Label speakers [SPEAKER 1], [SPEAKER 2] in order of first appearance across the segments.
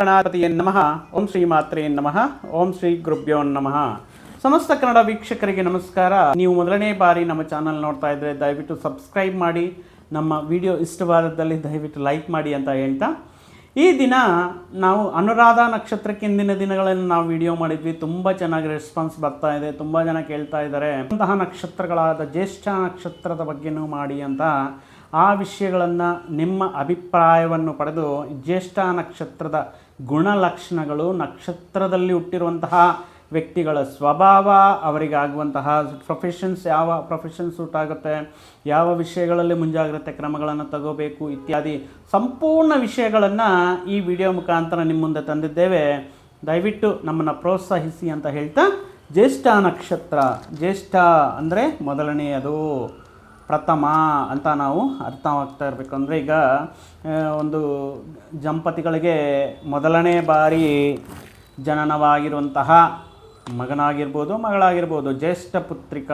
[SPEAKER 1] ಗಣಾಧಿಪತಿಯೇ ನಮಃ. ಓಂ ಶ್ರೀ ಮಾತ್ರೇ ನಮಃ. ಓಂ ಶ್ರೀ ಗುರುಭ್ಯೋ ನಮಃ. ಸಮಸ್ತ ಕನ್ನಡ ವೀಕ್ಷಕರಿಗೆ ನಮಸ್ಕಾರ. ನೀವು ಮೊದಲನೇ ಬಾರಿ ನಮ್ಮ ಚಾನಲ್ ನೋಡ್ತಾ ಇದ್ದರೆ ದಯವಿಟ್ಟು ಸಬ್ಸ್ಕ್ರೈಬ್ ಮಾಡಿ, ನಮ್ಮ ವಿಡಿಯೋ ಇಷ್ಟವಾದದಲ್ಲಿ ದಯವಿಟ್ಟು ಲೈಕ್ ಮಾಡಿ ಅಂತ ಹೇಳ್ತಾ. ಈ ದಿನ ನಾವು ಅನುರಾಧ ನಕ್ಷತ್ರಕ್ಕೆ ಹಿಂದಿನ ದಿನಗಳಲ್ಲಿ ನಾವು ವಿಡಿಯೋ ಮಾಡಿದ್ವಿ. ತುಂಬ ಚೆನ್ನಾಗಿ ರೆಸ್ಪಾನ್ಸ್ ಬರ್ತಾ ಇದೆ. ತುಂಬ ಜನ ಕೇಳ್ತಾ ಇದ್ದಾರೆ. ಅಂತಹ ನಕ್ಷತ್ರಗಳಾದ ಜ್ಯೇಷ್ಠ ನಕ್ಷತ್ರದ ಬಗ್ಗೆನೂ ಮಾಡಿ ಅಂತ ಆ ವಿಷಯಗಳನ್ನು ನಿಮ್ಮ ಅಭಿಪ್ರಾಯವನ್ನು ಪಡೆದು ಜ್ಯೇಷ್ಠ ನಕ್ಷತ್ರದ ಗುಣಲಕ್ಷಣಗಳು ನಕ್ಷತ್ರದಲ್ಲಿ ಹುಟ್ಟಿರುವಂತಹ ವ್ಯಕ್ತಿಗಳ ಸ್ವಭಾವ ಅವರಿಗೆ ಆಗುವಂತಹ ಪ್ರೊಫೆಷನ್ಸ್ ಯಾವ ಪ್ರೊಫೆಷನ್ ಸೂಟ್ ಆಗುತ್ತೆ, ಯಾವ ವಿಷಯಗಳಲ್ಲಿ ಮುಂಜಾಗ್ರತೆ ಕ್ರಮಗಳನ್ನು ತಗೋಬೇಕು ಇತ್ಯಾದಿ ಸಂಪೂರ್ಣ ವಿಷಯಗಳನ್ನು ಈ ವಿಡಿಯೋ ಮುಖಾಂತರ ನಿಮ್ಮ ಮುಂದೆ ತಂದಿದ್ದೇವೆ. ದಯವಿಟ್ಟು ನಮ್ಮನ್ನು ಪ್ರೋತ್ಸಾಹಿಸಿ ಅಂತ ಹೇಳ್ತಾ ಜ್ಯೇಷ್ಠ ನಕ್ಷತ್ರ, ಜ್ಯೇಷ್ಠ ಅಂದರೆ ಮೊದಲನೆಯದು. ಪ್ರಥಮ ಅಂತ ನಾವು ಅರ್ಥವಾಗ್ತಾ ಇರಬೇಕು. ಅಂದರೆ ಈಗ ಒಂದು ದಂಪತಿಗಳಿಗೆ ಮೊದಲನೇ ಬಾರಿ ಜನನವಾಗಿರುವಂತಹ ಮಗನಾಗಿರ್ಬೋದು, ಮಗಳಾಗಿರ್ಬೋದು, ಜ್ಯೇಷ್ಠ ಪುತ್ರಿಕ,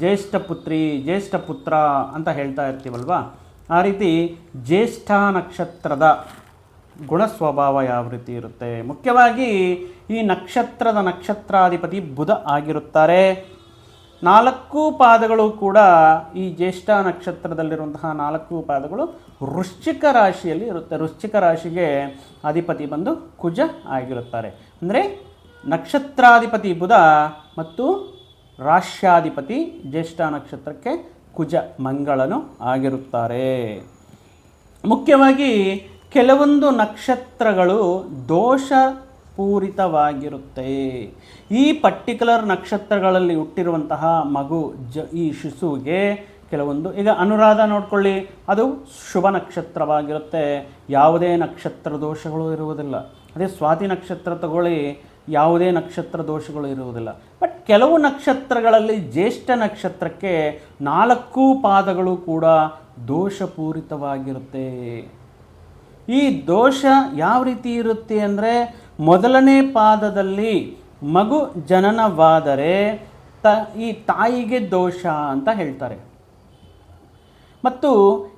[SPEAKER 1] ಜ್ಯೇಷ್ಠ ಪುತ್ರಿ, ಜ್ಯೇಷ್ಠ ಪುತ್ರ ಅಂತ ಹೇಳ್ತಾ ಇರ್ತೀವಲ್ವಾ? ಆ ರೀತಿ ಜ್ಯೇಷ್ಠ ನಕ್ಷತ್ರದ ಗುಣ ಸ್ವಭಾವ ಯಾವ ರೀತಿ ಇರುತ್ತೆ? ಮುಖ್ಯವಾಗಿ ಈ ನಕ್ಷತ್ರದ ನಕ್ಷತ್ರಾಧಿಪತಿ ಬುಧ ಆಗಿರುತ್ತಾರೆ. ನಾಲ್ಕು ಪಾದಗಳು ಕೂಡ ಈ ಜ್ಯೇಷ್ಠ ನಕ್ಷತ್ರದಲ್ಲಿರುವಂತಹ ನಾಲ್ಕು ಪಾದಗಳು ವೃಶ್ಚಿಕ ರಾಶಿಯಲ್ಲಿ ಇರುತ್ತೆ. ವೃಶ್ಚಿಕ ರಾಶಿಗೆ ಅಧಿಪತಿ ಬಂದು ಕುಜ ಆಗಿರುತ್ತಾರೆ. ಅಂದರೆ ನಕ್ಷತ್ರಾಧಿಪತಿ ಬುಧ ಮತ್ತು ರಾಶ್ಯಾಧಿಪತಿ ಜ್ಯೇಷ್ಠ ನಕ್ಷತ್ರಕ್ಕೆ ಕುಜ ಮಂಗಳನು ಆಗಿರುತ್ತಾರೆ. ಮುಖ್ಯವಾಗಿ ಕೆಲವೊಂದು ನಕ್ಷತ್ರಗಳು ದೋಷ ಪೂರಿತವಾಗಿರುತ್ತೆ. ಈ ಪರ್ಟಿಕ್ಯುಲರ್ ನಕ್ಷತ್ರಗಳಲ್ಲಿ ಹುಟ್ಟಿರುವಂತಹ ಮಗು ಜ, ಈ ಶಿಶುವಿಗೆ ಕೆಲವೊಂದು, ಈಗ ಅನುರಾಧ ನೋಡ್ಕೊಳ್ಳಿ, ಅದು ಶುಭ ನಕ್ಷತ್ರವಾಗಿರುತ್ತೆ. ಯಾವುದೇ ನಕ್ಷತ್ರ ದೋಷಗಳು ಇರುವುದಿಲ್ಲ. ಅದೇ ಸ್ವಾತಿ ನಕ್ಷತ್ರ ತಗೊಳ್ಳಿ, ಯಾವುದೇ ನಕ್ಷತ್ರ ದೋಷಗಳು ಇರುವುದಿಲ್ಲ. ಬಟ್ ಕೆಲವು ನಕ್ಷತ್ರಗಳಲ್ಲಿ ಜ್ಯೇಷ್ಠ ನಕ್ಷತ್ರಕ್ಕೆ ನಾಲ್ಕು ಪಾದಗಳು ಕೂಡ ದೋಷಪೂರಿತವಾಗಿರುತ್ತೆ. ಈ ದೋಷ ಯಾವ ರೀತಿ ಇರುತ್ತೆ ಅಂದರೆ ಮೊದಲನೇ ಪಾದದಲ್ಲಿ ಮಗು ಜನನವಾದರೆ ತ, ಈ ತಾಯಿಗೆ ದೋಷ ಅಂತ ಹೇಳ್ತಾರೆ. ಮತ್ತು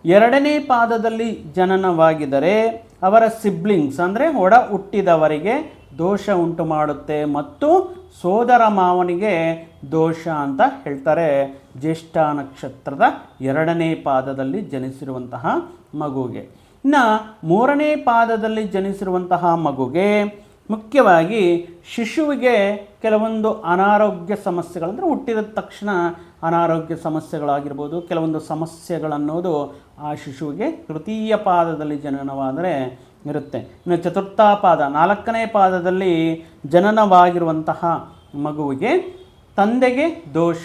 [SPEAKER 1] ಎರಡನೇ ಪಾದದಲ್ಲಿ ಜನನವಾಗಿದರೆ ಅವರ ಸಿಬ್ಲಿಂಗ್ಸ್ ಅಂದರೆ ಒಡ ಹುಟ್ಟಿದವರಿಗೆ ದೋಷ ಉಂಟು ಮಾಡುತ್ತೆ ಮತ್ತು ಸೋದರ ಮಾವನಿಗೆ ದೋಷ ಅಂತ ಹೇಳ್ತಾರೆ. ಜ್ಯೇಷ್ಠ ನಕ್ಷತ್ರದ ಎರಡನೇ ಪಾದದಲ್ಲಿ ಜನಿಸಿರುವಂತಹ ಮಗುಗೆ. ಇನ್ನು ಮೂರನೇ ಪಾದದಲ್ಲಿ ಜನಿಸಿರುವಂತಹ ಮಗುಗೆ ಮುಖ್ಯವಾಗಿ ಶಿಶುವಿಗೆ ಕೆಲವೊಂದು ಅನಾರೋಗ್ಯ ಸಮಸ್ಯೆಗಳಂದರೆ ಹುಟ್ಟಿದ ತಕ್ಷಣ ಅನಾರೋಗ್ಯ ಸಮಸ್ಯೆಗಳಾಗಿರ್ಬೋದು, ಕೆಲವೊಂದು ಸಮಸ್ಯೆಗಳನ್ನೋದು ಆ ಶಿಶುವಿಗೆ ತೃತೀಯ ಪಾದದಲ್ಲಿ ಜನನವಾದರೆ ಇರುತ್ತೆ. ಇನ್ನು ಚತುರ್ಥ ಪಾದ, ನಾಲ್ಕನೇ ಪಾದದಲ್ಲಿ ಜನನವಾಗಿರುವಂತಹ ಮಗುವಿಗೆ ತಂದೆಗೆ ದೋಷ,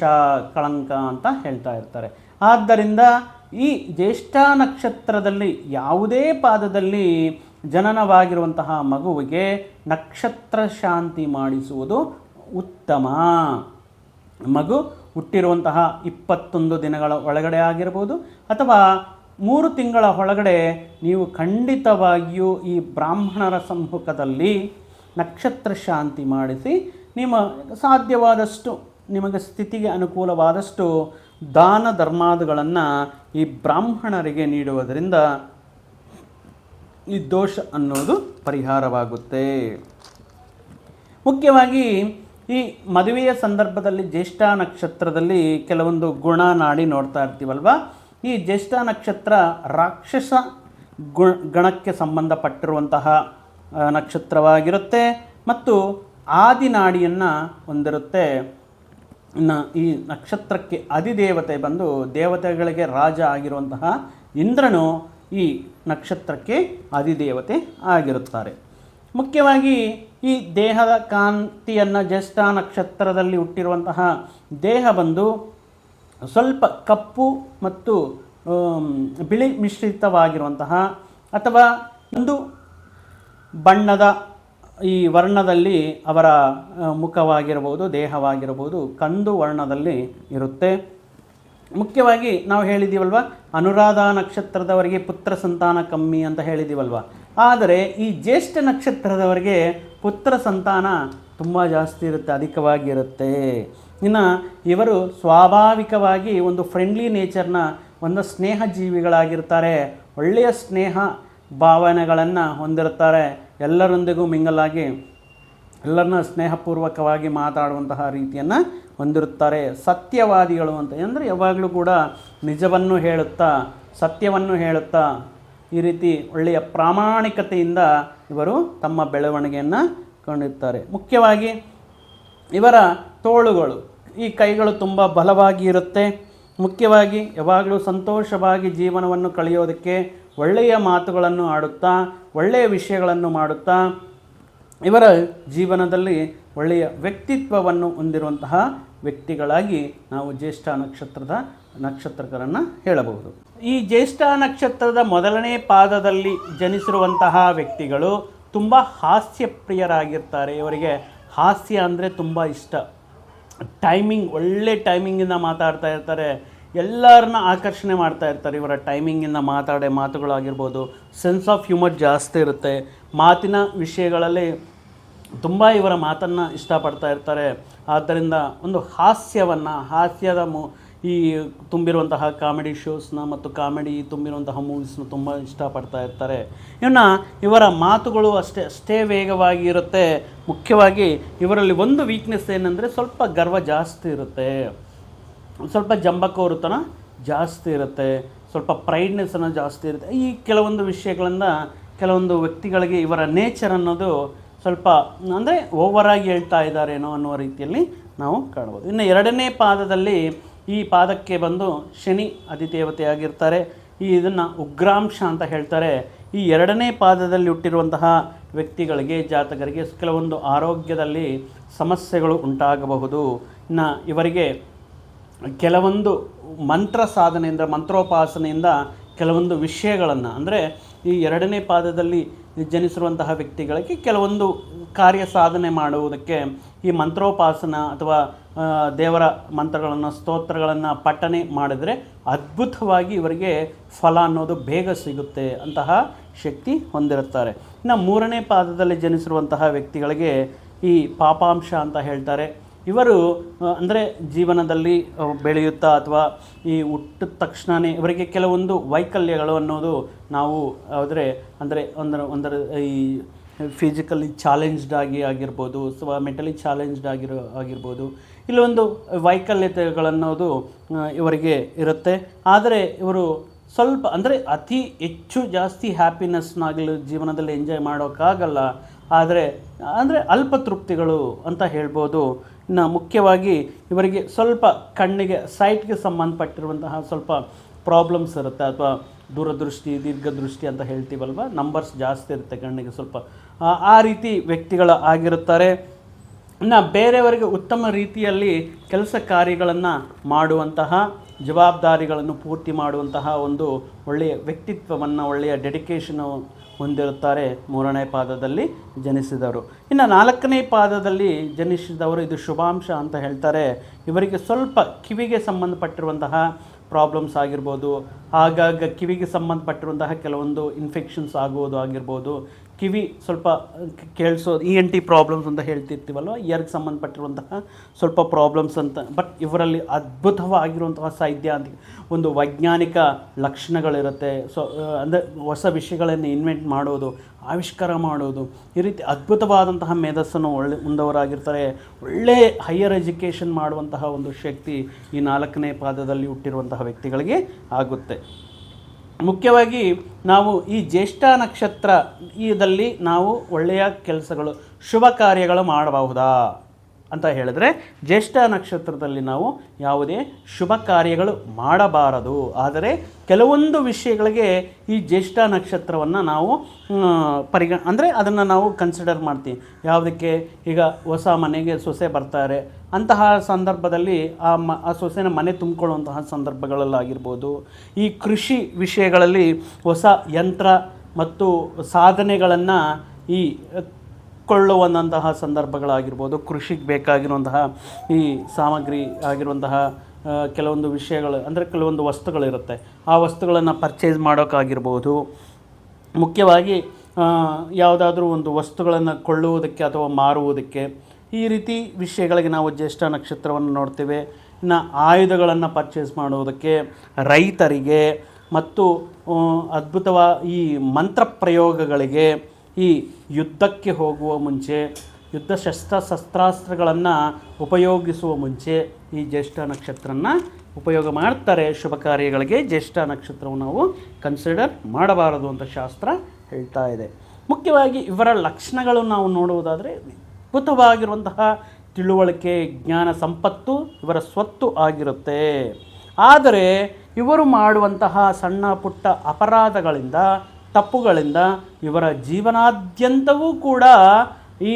[SPEAKER 1] ಕಳಂಕ ಅಂತ ಹೇಳ್ತಾ ಇರ್ತಾರೆ. ಆದ್ದರಿಂದ ಈ ಜ್ಯೇಷ್ಠ ನಕ್ಷತ್ರದಲ್ಲಿ ಯಾವುದೇ ಪಾದದಲ್ಲಿ ಜನನವಾಗಿರುವಂತಹ ಮಗುವಿಗೆ ನಕ್ಷತ್ರ ಶಾಂತಿ ಮಾಡಿಸುವುದು ಉತ್ತಮ. ಮಗು ಹುಟ್ಟಿರುವಂತಹ ಇಪ್ಪತ್ತೊಂದು ದಿನಗಳ ಒಳಗಡೆ ಆಗಿರ್ಬೋದು ಅಥವಾ ಮೂರು ತಿಂಗಳ ಒಳಗಡೆ ನೀವು ಖಂಡಿತವಾಗಿಯೂ ಈ ಬ್ರಾಹ್ಮಣರ ಸಮ್ಮುಖದಲ್ಲಿ ನಕ್ಷತ್ರ ಶಾಂತಿ ಮಾಡಿಸಿ ನಿಮ್ಮ ಸಾಧ್ಯವಾದಷ್ಟು ನಿಮಗೆ ಸ್ಥಿತಿಗೆ ಅನುಕೂಲವಾದಷ್ಟು ದಾನ ಧರ್ಮಾದಗಳನ್ನು ಈ ಬ್ರಾಹ್ಮಣರಿಗೆ ನೀಡುವುದರಿಂದ ಈ ದೋಷ ಅನ್ನೋದು ಪರಿಹಾರವಾಗುತ್ತೆ. ಮುಖ್ಯವಾಗಿ ಈ ಮದುವೆಯ ಸಂದರ್ಭದಲ್ಲಿ ಜ್ಯೇಷ್ಠ ನಕ್ಷತ್ರದಲ್ಲಿ ಕೆಲವೊಂದು ಗುಣ ನಾಡಿ ನೋಡ್ತಾ ಇರ್ತೀವಲ್ವ? ಈ ಜ್ಯೇಷ್ಠ ನಕ್ಷತ್ರ ರಾಕ್ಷಸ ಗುಣ ಗಣಕ್ಕೆ ಸಂಬಂಧಪಟ್ಟಿರುವಂತಹ ನಕ್ಷತ್ರವಾಗಿರುತ್ತೆ ಮತ್ತು ಆದಿನಾಡಿಯನ್ನು ಹೊಂದಿರುತ್ತೆ. ನ ಈ ನಕ್ಷತ್ರಕ್ಕೆ ಅಧಿದೇವತೆ ಬಂದು ದೇವತೆಗಳಿಗೆ ರಾಜ ಆಗಿರುವಂತಹ ಇಂದ್ರನು ಈ ನಕ್ಷತ್ರಕ್ಕೆ ಅಧಿದೇವತೆ ಆಗಿರುತ್ತಾರೆ. ಮುಖ್ಯವಾಗಿ ಈ ದೇಹದ ಕಾಂತಿಯನ್ನು ಜ್ಯೇಷ್ಠ ನಕ್ಷತ್ರದಲ್ಲಿ ಹುಟ್ಟಿರುವಂತಹ ದೇಹ ಬಂದು ಸ್ವಲ್ಪ ಕಪ್ಪು ಮತ್ತು ಬಿಳಿ ಮಿಶ್ರಿತವಾಗಿರುವಂತಹ ಅಥವಾ ಒಂದು ಬಣ್ಣದ ಈ ವರ್ಣದಲ್ಲಿ ಅವರ ಮುಖವಾಗಿರಬಹುದು, ದೇಹವಾಗಿರಬಹುದು, ಕಂದು ವರ್ಣದಲ್ಲಿ ಇರುತ್ತೆ. ಮುಖ್ಯವಾಗಿ ನಾವು ಹೇಳಿದ್ದೀವಲ್ವ, ಅನುರಾಧ ನಕ್ಷತ್ರದವರಿಗೆ ಪುತ್ರ ಸಂತಾನ ಕಮ್ಮಿ ಅಂತ ಹೇಳಿದ್ದೀವಲ್ವ. ಆದರೆ ಈ ಜ್ಯೇಷ್ಠ ನಕ್ಷತ್ರದವರಿಗೆ ಪುತ್ರ ಸಂತಾನ ತುಂಬ ಜಾಸ್ತಿ ಇರುತ್ತೆ, ಅಧಿಕವಾಗಿರುತ್ತೆ. ಇನ್ನು ಇವರು ಸ್ವಾಭಾವಿಕವಾಗಿ ಒಂದು ಫ್ರೆಂಡ್ಲಿ ನೇಚರ್ನ ಒಂದು ಸ್ನೇಹ ಜೀವಿಗಳಾಗಿರ್ತಾರೆ ಒಳ್ಳೆಯ ಸ್ನೇಹ ಭಾವನೆಗಳನ್ನು ಹೊಂದಿರುತ್ತಾರೆ ಎಲ್ಲರೊಂದಿಗೂ ಮಿಂಗಲಾಗಿ ಎಲ್ಲರನ್ನ ಸ್ನೇಹಪೂರ್ವಕವಾಗಿ ಮಾತಾಡುವಂತಹ ರೀತಿಯನ್ನು ಹೊಂದಿರುತ್ತಾರೆ. ಸತ್ಯವಾದಿಗಳು ಅಂತ. ಅಂದರೆ ಯಾವಾಗಲೂ ಕೂಡ ನಿಜವನ್ನು ಹೇಳುತ್ತಾ, ಸತ್ಯವನ್ನು ಹೇಳುತ್ತಾ ಈ ರೀತಿ ಒಳ್ಳೆಯ ಪ್ರಾಮಾಣಿಕತೆಯಿಂದ ಇವರು ತಮ್ಮ ಬೆಳವಣಿಗೆಯನ್ನು ಕಂಡಿರ್ತಾರೆ. ಮುಖ್ಯವಾಗಿ ಇವರ ತೋಳುಗಳು. ಈ ಕೈಗಳು ತುಂಬ ಬಲವಾಗಿ ಇರುತ್ತೆ. ಮುಖ್ಯವಾಗಿ ಯಾವಾಗಲೂ ಸಂತೋಷವಾಗಿ ಜೀವನವನ್ನು ಕಳೆಯೋದಕ್ಕೆ ಒಳ್ಳೆಯ ಮಾತುಗಳನ್ನು ಆಡುತ್ತಾ, ಒಳ್ಳೆಯ ವಿಷಯಗಳನ್ನು ಮಾಡುತ್ತಾ, ಇವರ ಜೀವನದಲ್ಲಿ ಒಳ್ಳೆಯ ವ್ಯಕ್ತಿತ್ವವನ್ನು ಹೊಂದಿರುವಂತಹ ವ್ಯಕ್ತಿಗಳಾಗಿ ನಾವು ಜ್ಯೇಷ್ಠ ನಕ್ಷತ್ರದ ನಕ್ಷತ್ರಕರನ್ನು ಹೇಳಬಹುದು. ಈ ಜ್ಯೇಷ್ಠ ನಕ್ಷತ್ರದ ಮೊದಲನೇ ಪಾದದಲ್ಲಿ ಜನಿಸಿರುವಂತಹ ವ್ಯಕ್ತಿಗಳು ತುಂಬ ಹಾಸ್ಯಪ್ರಿಯರಾಗಿರ್ತಾರೆ. ಇವರಿಗೆ ಹಾಸ್ಯ ಅಂದರೆ ತುಂಬ ಇಷ್ಟ. ಟೈಮಿಂಗ್, ಒಳ್ಳೆ ಟೈಮಿಂಗಿಂದ ಮಾತಾಡ್ತಾ ಇರ್ತಾರೆ. ಎಲ್ಲರನ್ನ ಆಕರ್ಷಣೆ ಮಾಡ್ತಾ ಇರ್ತಾರೆ. ಇವರ ಟೈಮಿಂಗಿಂದ ಮಾತಾಡೋ ಮಾತುಗಳಾಗಿರ್ಬೋದು. ಸೆನ್ಸ್ ಆಫ್ ಹ್ಯೂಮರ್ ಜಾಸ್ತಿ ಇರುತ್ತೆ. ಮಾತಿನ ವಿಷಯಗಳಲ್ಲಿ ತುಂಬ ಇವರ ಮಾತನ್ನು ಇಷ್ಟಪಡ್ತಾ ಇರ್ತಾರೆ. ಆದ್ದರಿಂದ ಒಂದು ಹಾಸ್ಯವನ್ನು, ಹಾಸ್ಯದ ಮು, ಈ ತುಂಬಿರುವಂತಹ ಕಾಮಿಡಿ ಶೋಸ್ನ ಮತ್ತು ಕಾಮಿಡಿ ತುಂಬಿರುವಂತಹ ಮೂವೀಸ್ನ ತುಂಬ ಇಷ್ಟಪಡ್ತಾ ಇರ್ತಾರೆ. ಇನ್ನು ಇವರ ಮಾತುಗಳು ಅಷ್ಟೇ ಅಷ್ಟೇ ವೇಗವಾಗಿ ಇರುತ್ತೆ. ಮುಖ್ಯವಾಗಿ ಇವರಲ್ಲಿ ಒಂದು ವೀಕ್ನೆಸ್ ಏನಂದರೆ ಸ್ವಲ್ಪ ಗರ್ವ ಜಾಸ್ತಿ ಇರುತ್ತೆ. ಸ್ವಲ್ಪ ಜಂಬಕೋರುತನ ಜಾಸ್ತಿ ಇರುತ್ತೆ. ಸ್ವಲ್ಪ ಪ್ರೈಡ್ನೆಸ್ಸನ್ನು ಜಾಸ್ತಿ ಇರುತ್ತೆ. ಈ ಕೆಲವೊಂದು ವಿಷಯಗಳನ್ನು ಕೆಲವೊಂದು ವ್ಯಕ್ತಿಗಳಿಗೆ ಇವರ ನೇಚರ್ ಅನ್ನೋದು ಸ್ವಲ್ಪ, ಅಂದರೆ ಓವರಾಗಿ ಹೇಳ್ತಾ ಇದ್ದಾರೇನೋ ಅನ್ನುವ ರೀತಿಯಲ್ಲಿ ನಾವು ಕಾಣ್ಬೋದು ಇನ್ನು ಎರಡನೇ ಪಾದದಲ್ಲಿ ಈ ಪಾದಕ್ಕೆ ಬಂದು ಶನಿ ಅಧಿದೇವತೆಯಾಗಿರ್ತಾರೆ. ಈ ಇದನ್ನು ಉಗ್ರಾಂಶ ಅಂತ ಹೇಳ್ತಾರೆ. ಈ ಎರಡನೇ ಪಾದದಲ್ಲಿ ಹುಟ್ಟಿರುವಂತಹ ವ್ಯಕ್ತಿಗಳಿಗೆ, ಜಾತಕರಿಗೆ ಕೆಲವೊಂದು ಆರೋಗ್ಯದಲ್ಲಿ ಸಮಸ್ಯೆಗಳು ಉಂಟಾಗಬಹುದು. ಇನ್ನು ಇವರಿಗೆ ಕೆಲವೊಂದು ಮಂತ್ರ ಸಾಧನೆಯಿಂದ, ಮಂತ್ರೋಪಾಸನೆಯಿಂದ ಕೆಲವೊಂದು ವಿಷಯಗಳನ್ನು, ಅಂದರೆ ಈ ಎರಡನೇ ಪಾದದಲ್ಲಿ ಜನಿಸಿರುವಂತಹ ವ್ಯಕ್ತಿಗಳಿಗೆ ಕೆಲವೊಂದು ಕಾರ್ಯ ಸಾಧನೆ ಮಾಡುವುದಕ್ಕೆ ಈ ಮಂತ್ರೋಪಾಸನ ಅಥವಾ ದೇವರ ಮಂತ್ರಗಳನ್ನು, ಸ್ತೋತ್ರಗಳನ್ನು ಪಠನೆ ಮಾಡಿದರೆ ಅದ್ಭುತವಾಗಿ ಇವರಿಗೆ ಫಲ ಅನ್ನೋದು ಬೇಗ ಸಿಗುತ್ತೆ ಅಂತಹ ಶಕ್ತಿ ಹೊಂದಿರುತ್ತಾರೆ. ಇನ್ನು ಮೂರನೇ ಪಾದದಲ್ಲಿ ಜನಿಸಿರುವಂತಹ ವ್ಯಕ್ತಿಗಳಿಗೆ ಈ ಪಾಪಾಂಶ ಅಂತ ಹೇಳ್ತಾರೆ. ಇವರು ಅಂದರೆ ಜೀವನದಲ್ಲಿ ಬೆಳೆಯುತ್ತಾ ಅಥವಾ ಈ ಹುಟ್ಟಿದ ತಕ್ಷಣವೇ ಇವರಿಗೆ ಕೆಲವೊಂದು ವೈಕಲ್ಯಗಳು ಅನ್ನೋದು ನಾವು ಆದರೆ, ಅಂದರೆ ಒಂದರ ಒಂದರ ಈ ಫಿಸಿಕಲಿ ಚಾಲೆಂಜ್ಡ್ ಆಗಿ ಆಗಿರ್ಬೋದು, ಅಥವಾ ಮೆಂಟಲಿ ಚಾಲೆಂಜ್ಡ್ ಆಗಿರೋ, ಆಗಿರ್ಬೋದು ಇಲ್ಲೊಂದು ವೈಕಲ್ಯತೆಗಳನ್ನೋದು ಇವರಿಗೆ ಇರುತ್ತೆ. ಆದರೆ ಇವರು ಸ್ವಲ್ಪ, ಅಂದರೆ ಅತಿ ಹೆಚ್ಚು ಜಾಸ್ತಿ ಹ್ಯಾಪಿನೆಸ್ನಾಗಲು ಜೀವನದಲ್ಲಿ ಎಂಜಾಯ್ ಮಾಡೋಕ್ಕಾಗಲ್ಲ. ಆದರೆ, ಅಂದರೆ ಅಲ್ಪ ತೃಪ್ತಿಗಳು ಅಂತ ಹೇಳ್ಬೋದು. ಇನ್ನು ಮುಖ್ಯವಾಗಿ ಇವರಿಗೆ ಸ್ವಲ್ಪ ಕಣ್ಣಿಗೆ ಸೈಟ್ಗೆ ಸಂಬಂಧಪಟ್ಟಿರುವಂತಹ ಸ್ವಲ್ಪ ಪ್ರಾಬ್ಲಮ್ಸ್ ಇರುತ್ತೆ ಅಥವಾ ದೂರದೃಷ್ಟಿ, ದೀರ್ಘದೃಷ್ಟಿ ಅಂತ ಹೇಳ್ತೀವಲ್ವ? ನಂಬರ್ಸ್ ಜಾಸ್ತಿ ಇರುತ್ತೆ ಕಣ್ಣಿಗೆ ಸ್ವಲ್ಪ. ಆ- ರೀತಿ ವ್ಯಕ್ತಿಗಳು ಆಗಿರುತ್ತಾರೆ. ಇನ್ನು ಬೇರೆಯವರಿಗೆ ಉತ್ತಮ ರೀತಿಯಲ್ಲಿ ಕೆಲಸ ಕಾರ್ಯಗಳನ್ನು ಮಾಡುವಂತಹ, ಜವಾಬ್ದಾರಿಗಳನ್ನು ಪೂರ್ತಿ ಮಾಡುವಂತಹ ಒಂದು ಒಳ್ಳೆಯ ವ್ಯಕ್ತಿತ್ವವನ್ನು, ಒಳ್ಳೆಯ ಡೆಡಿಕೇಶನು ಹೊಂದಿರುತ್ತಾರೆ ಮೂರನೇ ಪಾದದಲ್ಲಿ ಜನಿಸಿದವರು. ಇನ್ನು ನಾಲ್ಕನೇ ಪಾದದಲ್ಲಿ ಜನಿಸಿದವರು ಇದು ಶುಭಾಂಶ ಅಂತ ಹೇಳ್ತಾರೆ. ಇವರಿಗೆ ಸ್ವಲ್ಪ ಕಿವಿಗೆ ಸಂಬಂಧಪಟ್ಟಿರುವಂತಹ ಪ್ರಾಬ್ಲಮ್ಸ್ ಆಗಿರ್ಬೋದು, ಆಗಾಗ ಕಿವಿಗೆ ಸಂಬಂಧಪಟ್ಟಿರುವಂತಹ ಕೆಲವೊಂದು ಇನ್ಫೆಕ್ಷನ್ಸ್ ಆಗುವುದು ಆಗಿರ್ಬೋದು ಕಿವಿ ಸ್ವಲ್ಪ ಕೇಳಿಸೋದು ಇ ಎನ್ ಟಿ ಪ್ರಾಬ್ಲಮ್ಸ್ ಅಂತ ಹೇಳ್ತಿರ್ತೀವಲ್ವ? ಇಯರ್ಗೆ ಸಂಬಂಧಪಟ್ಟಿರುವಂತಹ ಸ್ವಲ್ಪ ಪ್ರಾಬ್ಲಮ್ಸ್ ಅಂತ. ಬಟ್ ಇವರಲ್ಲಿ ಅದ್ಭುತವಾಗಿರುವಂತಹ ಸಾಹಿತ್ಯ ಅಂತ ಒಂದು ವೈಜ್ಞಾನಿಕ ಲಕ್ಷಣಗಳಿರುತ್ತೆ. ಸೊ ಅಂದರೆ ಹೊಸ ವಿಷಯಗಳನ್ನು ಇನ್ವೆಂಟ್ ಮಾಡೋದು, ಆವಿಷ್ಕಾರ ಮಾಡೋದು, ಈ ರೀತಿ ಅದ್ಭುತವಾದಂತಹ ಮೇಧಸ್ಸನ್ನು ಒಳ್ಳೆ, ಮುಂದವರಾಗಿರ್ತಾರೆ. ಒಳ್ಳೆ ಹೈಯರ್ ಎಜುಕೇಷನ್ ಮಾಡುವಂತಹ ಒಂದು ಶಕ್ತಿ ಈ ನಾಲ್ಕನೇ ಪಾದದಲ್ಲಿ ಹುಟ್ಟಿರುವಂತಹ ವ್ಯಕ್ತಿಗಳಿಗೆ ಆಗುತ್ತೆ. ಮುಖ್ಯವಾಗಿ ನಾವು ಈ ಜ್ಯೇಷ್ಠ ನಕ್ಷತ್ರ ಇದಲ್ಲಿ ನಾವು ಒಳ್ಳೆಯ ಕೆಲಸಗಳು ಶುಭ ಕಾರ್ಯಗಳು ಮಾಡಬಹುದಾ? ಅಂತ ಹೇಳಿದ್ರೆ ಜ್ಯೇಷ್ಠ ನಕ್ಷತ್ರದಲ್ಲಿ ನಾವು ಯಾವುದೇ ಶುಭ ಕಾರ್ಯಗಳು ಮಾಡಬಾರದು. ಆದರೆ ಕೆಲವೊಂದು ವಿಷಯಗಳಿಗೆ ಈ ಜ್ಯೇಷ್ಠ ನಕ್ಷತ್ರವನ್ನು ನಾವು ಪರಿಗ, ಅಂದರೆ ಅದನ್ನು ನಾವು ಕನ್ಸಿಡರ್ ಮಾಡ್ತೀವಿ. ಯಾವುದಕ್ಕೆ? ಈಗ ಹೊಸ ಮನೆಗೆ ಸೊಸೆ ಬರ್ತಾರೆ. ಅಂತಹ ಸಂದರ್ಭದಲ್ಲಿ ಆ ಮ, ಆ ಸೊಸೆನ ಮನೆ ತುಂಬಿಕೊಳ್ಳುವಂತಹ ಸಂದರ್ಭಗಳಲ್ಲಾಗಿರ್ಬೋದು. ಈ ಕೃಷಿ ವಿಷಯಗಳಲ್ಲಿ ಹೊಸ ಯಂತ್ರ ಮತ್ತು ಸಾಧನೆಗಳನ್ನು ಈ ಕೊಳ್ಳುವಂತಹ ಸಂದರ್ಭಗಳಾಗಿರ್ಬೋದು, ಕೃಷಿಗೆ ಬೇಕಾಗಿರುವಂತಹ ಈ ಸಾಮಗ್ರಿ ಆಗಿರುವಂತಹ ಕೆಲವೊಂದು ವಿಷಯಗಳು, ಅಂದರೆ ಕೆಲವೊಂದು ವಸ್ತುಗಳಿರುತ್ತೆ. ಆ ವಸ್ತುಗಳನ್ನು ಪರ್ಚೇಸ್ ಮಾಡೋಕ್ಕಾಗಿರ್ಬೋದು ಮುಖ್ಯವಾಗಿ ಯಾವುದಾದ್ರೂ ಒಂದು ವಸ್ತುಗಳನ್ನು ಕೊಳ್ಳುವುದಕ್ಕೆ ಅಥವಾ ಮಾರುವುದಕ್ಕೆ ಈ ರೀತಿ ವಿಷಯಗಳಿಗೆ ನಾವು ಜ್ಯೇಷ್ಠ ನಕ್ಷತ್ರವನ್ನು ನೋಡ್ತೇವೆ. ಇನ್ನು ಆಯುಧಗಳನ್ನು ಪರ್ಚೇಸ್ ಮಾಡುವುದಕ್ಕೆ ರೈತರಿಗೆ ಮತ್ತು ಅದ್ಭುತವಾದ ಅದ್ಭುತವ ಈ ಮಂತ್ರ ಪ್ರಯೋಗಗಳಿಗೆ ಈ ಯುದ್ಧಕ್ಕೆ ಹೋಗುವ ಮುಂಚೆ, ಯುದ್ಧ ಶಸ್ತ್ರ ಶಸ್ತ್ರಾಸ್ತ್ರಗಳನ್ನು ಉಪಯೋಗಿಸುವ ಮುಂಚೆ ಈ ಜ್ಯೇಷ್ಠ ನಕ್ಷತ್ರನ ಉಪಯೋಗ ಮಾಡ್ತಾರೆ. ಶುಭ ಕಾರ್ಯಗಳಿಗೆ ಜ್ಯೇಷ್ಠ ನಕ್ಷತ್ರವನ್ನು ನಾವು ಕನ್ಸಿಡರ್ ಮಾಡಬಾರದು ಅಂತ ಶಾಸ್ತ್ರ ಹೇಳ್ತಾ ಇದೆ. ಮುಖ್ಯವಾಗಿ ಇವರ ಲಕ್ಷಣಗಳು ನಾವು ನೋಡುವುದಾದರೆ ಅದ್ಭುತವಾಗಿರುವಂತಹ ತಿಳುವಳಿಕೆ, ಜ್ಞಾನ, ಸಂಪತ್ತು ಇವರ ಸ್ವತ್ತು ಆಗಿರುತ್ತೆ. ಆದರೆ ಇವರು ಮಾಡುವಂತಹ ಸಣ್ಣ ಪುಟ್ಟ ಅಪರಾಧಗಳಿಂದ ತಪ್ಪುಗಳಿಂದ ಇವರ ಜೀವನಾದ್ಯಂತವೂ ಕೂಡ ಈ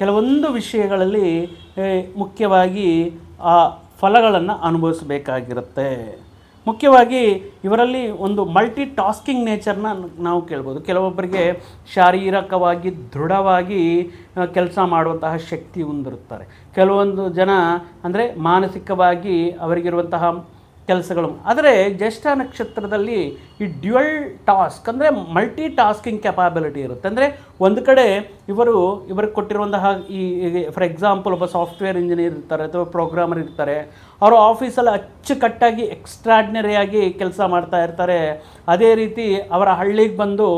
[SPEAKER 1] ಕೆಲವೊಂದು ವಿಷಯಗಳಲ್ಲಿ ಮುಖ್ಯವಾಗಿ ಆ ಫಲಗಳನ್ನು ಅನುಭವಿಸಬೇಕಾಗಿರುತ್ತೆ. ಮುಖ್ಯವಾಗಿ ಇವರಲ್ಲಿ ಒಂದು ಮಲ್ಟಿ ಟಾಸ್ಕಿಂಗ್ ನೇಚರ್ನ ನಾವು ಕೇಳ್ಬೋದು. ಕೆಲವೊಬ್ಬರಿಗೆ ಶಾರೀರಿಕವಾಗಿ ದೃಢವಾಗಿ ಕೆಲಸ ಮಾಡುವಂತಹ ಶಕ್ತಿ ಹೊಂದಿರುತ್ತಾರೆ. ಕೆಲವೊಂದು ಜನ ಅಂದರೆ ಮಾನಸಿಕವಾಗಿ ಅವರಿಗಿರುವಂತಹ ಕೆಲಸಗಳು. ಆದರೆ ಜ್ಯೇಷ್ಠ ನಕ್ಷತ್ರದಲ್ಲಿ ಈ ಡ್ಯುಯಲ್ ಟಾಸ್ಕ್ ಅಂದರೆ ಮಲ್ಟಿ ಟಾಸ್ಕಿಂಗ್ ಕೆಪಾಬಿಲಿಟಿ ಇರುತ್ತೆ. ಅಂದರೆ ಒಂದು ಕಡೆ ಇವರು ಇವರಿಗೆ ಕೊಟ್ಟಿರುವಂತಹ ಈ, ಫಾರ್ ಎಕ್ಸಾಂಪಲ್ ಒಬ್ಬ ಸಾಫ್ಟ್ವೇರ್ ಇಂಜಿನಿಯರ್ ಇರ್ತಾರೆ ಅಥವಾ ಪ್ರೋಗ್ರಾಮರ್ ಇರ್ತಾರೆ. ಅವರು ಆಫೀಸಲ್ಲಿ ಅಚ್ಚುಕಟ್ಟಾಗಿ ಎಕ್ಸ್ಟ್ರಾಡ್ನರಿಯಾಗಿ ಕೆಲಸ ಮಾಡ್ತಾ ಇರ್ತಾರೆ. ಅದೇ ರೀತಿ ಅವರ ಹಳ್ಳಿಗೆ ಬಂದು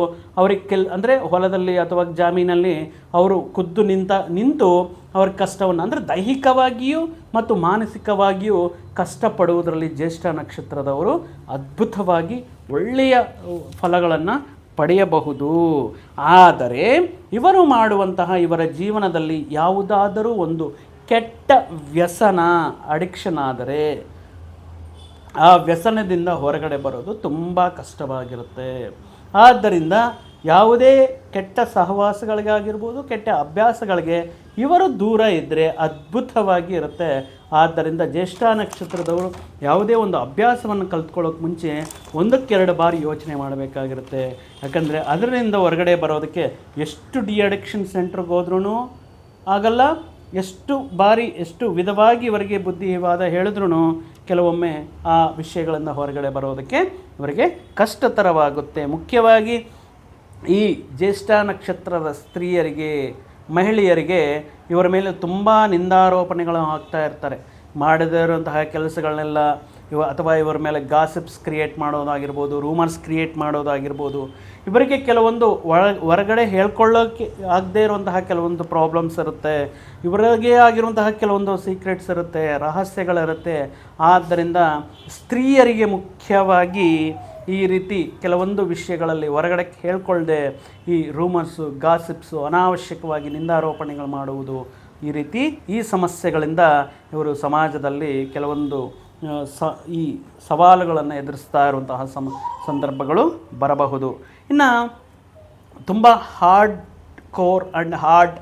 [SPEAKER 1] ಅವ್ರಿಗೆ ಕೆಲ್, ಅಂದರೆ ಹೊಲದಲ್ಲಿ ಅಥವಾ ಜಾಮೀನಲ್ಲಿ ಅವರು ಖುದ್ದು ನಿಂತ, ನಿಂತು ಅವ್ರ ಕಷ್ಟವನ್ನು, ಅಂದರೆ ದೈಹಿಕವಾಗಿಯೂ ಮತ್ತು ಮಾನಸಿಕವಾಗಿಯೂ ಕಷ್ಟಪಡುವುದರಲ್ಲಿ ಜ್ಯೇಷ್ಠ ನಕ್ಷತ್ರದವರು ಅದ್ಭುತವಾಗಿ ಒಳ್ಳೆಯ ಫಲಗಳನ್ನು ಪಡೆಯಬಹುದು. ಆದರೆ ಇವರು ಮಾಡುವಂತಹ ಇವರ ಜೀವನದಲ್ಲಿ ಯಾವುದಾದರೂ ಒಂದು ಕೆಟ್ಟ ವ್ಯಸನ ಅಡಿಕ್ಷನ್ ಆದರೆ ಆ ವ್ಯಸನದಿಂದ ಹೊರಗಡೆ ಬರೋದು ತುಂಬ ಕಷ್ಟವಾಗಿರುತ್ತೆ. ಆದ್ದರಿಂದ ಯಾವುದೇ ಕೆಟ್ಟ ಸಹವಾಸಗಳಿಗಾಗಿರ್ಬೋದು, ಕೆಟ್ಟ ಅಭ್ಯಾಸಗಳಿಗೆ ಇವರು ದೂರ ಇದ್ದರೆ ಅದ್ಭುತವಾಗಿ ಇರುತ್ತೆ. ಆದ್ದರಿಂದ ಜ್ಯೇಷ್ಠ ನಕ್ಷತ್ರದವರು ಯಾವುದೇ ಒಂದು ಅಭ್ಯಾಸವನ್ನು ಕಲ್ತ್ಕೊಳ್ಳೋಕೆ ಮುಂಚೆ ಒಂದಕ್ಕೆರಡು ಬಾರಿ ಯೋಚನೆ ಮಾಡಬೇಕಾಗಿರುತ್ತೆ. ಯಾಕಂದರೆ ಅದರಿಂದ ಹೊರಗಡೆ ಬರೋದಕ್ಕೆ ಎಷ್ಟು ಡಿ ಅಡಿಕ್ಷನ್ ಸೆಂಟ್ರಿಗೆ ಹೋದ್ರೂ ಆಗಲ್ಲ ಎಷ್ಟು ಬಾರಿ, ಎಷ್ಟು ವಿಧವಾಗಿ ಇವರಿಗೆ ಬುದ್ಧಿವಾದ ಹೇಳಿದ್ರೂ ಕೆಲವೊಮ್ಮೆ ಆ ವಿಷಯಗಳನ್ನು ಹೊರಗಡೆ ಬರೋದಕ್ಕೆ ಇವರಿಗೆ ಕಷ್ಟತರವಾಗುತ್ತೆ. ಮುಖ್ಯವಾಗಿ ಈ ಜ್ಯೇಷ್ಠ ನಕ್ಷತ್ರದ ಸ್ತ್ರೀಯರಿಗೆ, ಮಹಿಳೆಯರಿಗೆ ಇವರ ಮೇಲೆ ತುಂಬ ನಿಂದಾರೋಪಣೆಗಳು ಹಾಕ್ತಾ ಇರ್ತಾರೆ. ಮಾಡದೇ ಇರುವಂತಹ ಕೆಲಸಗಳನ್ನೆಲ್ಲ ಇವ ಅಥವಾ ಇವರ ಮೇಲೆ ಗಾಸಿಪ್ಸ್ ಕ್ರಿಯೇಟ್ ಮಾಡೋದಾಗಿರ್ಬೋದು ರೂಮರ್ಸ್ ಕ್ರಿಯೇಟ್ ಮಾಡೋದಾಗಿರ್ಬೋದು, ಇವರಿಗೆ ಕೆಲವೊಂದು ಒಳ ಹೊರಗಡೆ ಹೇಳ್ಕೊಳ್ಳೋಕ್ಕೆ ಆಗದೇ ಇರುವಂತಹ ಕೆಲವೊಂದು ಪ್ರಾಬ್ಲಮ್ಸ್ ಇರುತ್ತೆ, ಇವರಿಗೆ ಆಗಿರುವಂತಹ ಕೆಲವೊಂದು ಸೀಕ್ರೆಟ್ಸ್ ಇರುತ್ತೆ, ರಹಸ್ಯಗಳಿರುತ್ತೆ. ಆದ್ದರಿಂದ ಸ್ತ್ರೀಯರಿಗೆ ಮುಖ್ಯವಾಗಿ ಈ ರೀತಿ ಕೆಲವೊಂದು ವಿಷಯಗಳಲ್ಲಿ ಹೊರಗಡೆ ಹೇಳ್ಕೊಳ್ಳದೆ ಈ ರೂಮರ್ಸು ಗಾಸಿಪ್ಸು ಅನಾವಶ್ಯಕವಾಗಿ ನಿಂದಾರೋಪಣೆಗಳು ಮಾಡುವುದು ಈ ರೀತಿ ಈ ಸಮಸ್ಯೆಗಳಿಂದ ಇವರು ಸಮಾಜದಲ್ಲಿ ಕೆಲವೊಂದು ಸ, ಈ ಸವಾಲುಗಳನ್ನು ಎದುರಿಸ್ತಾ ಇರುವಂತಹ ಸಮ, ಸಂದರ್ಭಗಳು ಬರಬಹುದು. ಇನ್ನು ತುಂಬ hard core and hard